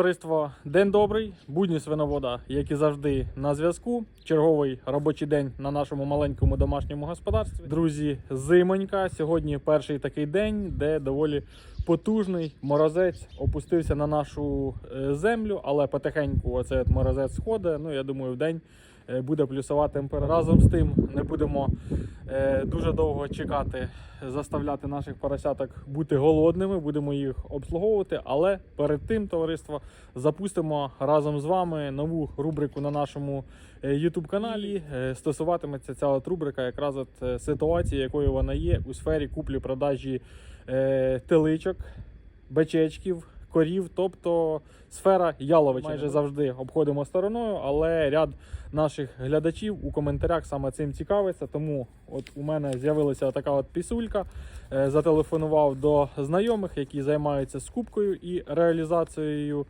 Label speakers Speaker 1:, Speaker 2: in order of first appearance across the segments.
Speaker 1: Товариство, день добрий, будні свиновода, як і завжди, на зв'язку. Черговий робочий день на нашому маленькому домашньому господарстві. Друзі, зимонька. Сьогодні перший такий день, де доволі потужний морозець опустився на нашу е, землю, але потихеньку оцей морозець сходить. Ну я думаю, в день буде плюсова температура. Разом з тим не будемо е, дуже довго чекати, заставляти наших поросяток бути голодними, будемо їх обслуговувати. Але перед тим, товариство, запустимо разом з вами нову рубрику на нашому е, youtube каналі. Е, Стосуватиметься ця от рубрика якраз от е, ситуації, якою вона є у сфері куплі-продажі е, теличок, бечечків. Корів, тобто сфера яловичини. Майже завжди обходимо стороною, але ряд наших глядачів у коментарях саме цим цікавиться. Тому от у мене з'явилася така от пісулька. Е, Зателефонував до знайомих, які займаються скупкою і реалізацією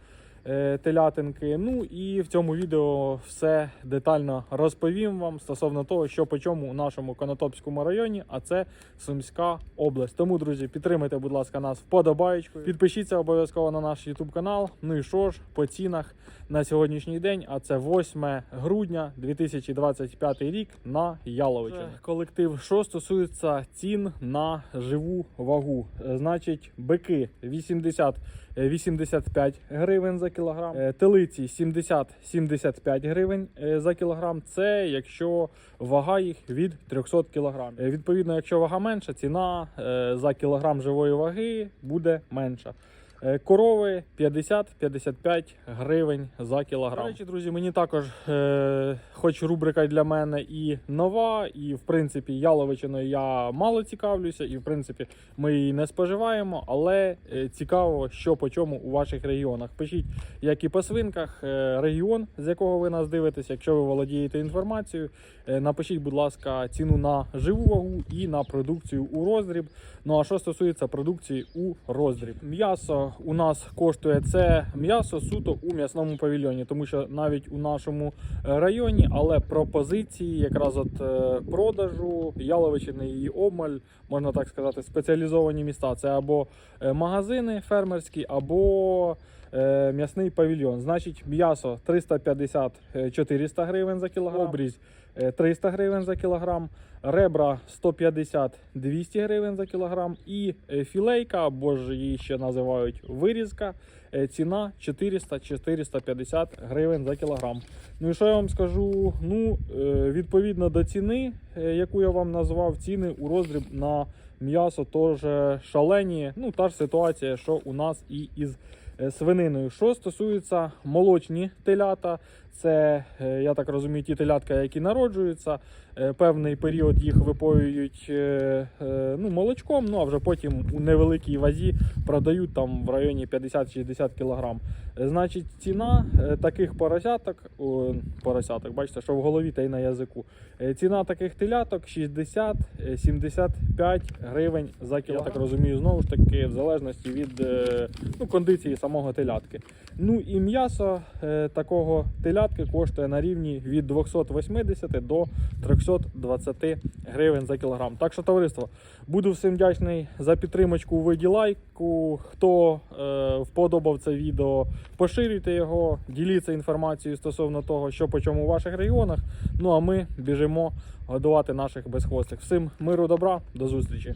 Speaker 1: телятинки. Ну і в цьому відео все детально розповім вам стосовно того, що по чому у нашому Конотопському районі, а це Сумська область. Тому, друзі, підтримайте, будь ласка, нас вподобаєчкою. Підпишіться обов'язково на наш YouTube канал. Ну і що ж, по цінах на сьогоднішній день, а це 8 грудня 2025 рік на Яловичині. Колектив, що стосується цін на живу вагу, Е, значить, бики 80 е, 85 гривень за кілограм, е, телиці 70-75 гривень е, за кілограм. Це якщо вага їх від 300 кілограм. Е, Відповідно, якщо вага менша, ціна за кілограм живої ваги буде менша. Е, Корови 50-55 гривень за кілограм. До речі, друзі, мені також, е, хоч рубрика для мене і нова, і в принципі яловичиною я мало цікавлюся, і в принципі ми її не споживаємо, але е, цікаво, що по чому у ваших регіонах. Пишіть, як і по свинках, е, регіон, з якого ви нас дивитесь. Якщо ви володієте інформацією, е, напишіть, будь ласка, ціну на живу вагу і на продукцію у роздріб. Ну а що стосується продукції у роздріб, м'ясо у нас коштує це м'ясо суто у м'ясному павільйоні, тому що навіть у нашому е, районі, але пропозиції якраз от е, продажу яловичини і обмаль, можна так сказати, спеціалізовані міста. Це або е, магазини фермерські, або м'ясний павільйон. Значить, м'ясо 350-400 гривень за кілограм, обрізь е, 300 гривень за кілограм, ребра 150-200 гривень за кілограм і е, філейка, або ж її ще називають вирізка, е, ціна 400-450 гривень за кілограм. Ну і що я вам скажу? Ну, е, відповідно до ціни, е, яку я вам назвав, ціни у роздріб на м'ясо теж шалені. Ну, та ж ситуація, що у нас і із е, свининою. Що стосується молочні телята, це, е, я так розумію, ті телятка, які народжуються. Е, Певний період їх випоюють е, е, ну, молочком, ну а вже потім у невеликій вазі продають там в районі 50-60 кг. Значить, ціна е, таких поросяток, поросяток, бачите, що в голові та й на язику. Е, Ціна таких теляток 60-75 гривень за кілограм. Я так розумію, знову ж таки, в залежності від е, ну, кондиції самого телятки. Ну і м'ясо е, такого телятки коштує на рівні від 280 до 320 гривень за кілограм. Так що, товариство, буду всім вдячний за підтримочку у виді лайку. Хто е, вподобав це відео, поширюйте його, діліться інформацією стосовно того, що по чому у ваших регіонах. Ну а ми біжимо годувати наших безхвостих. Всім миру, добра, до зустрічі.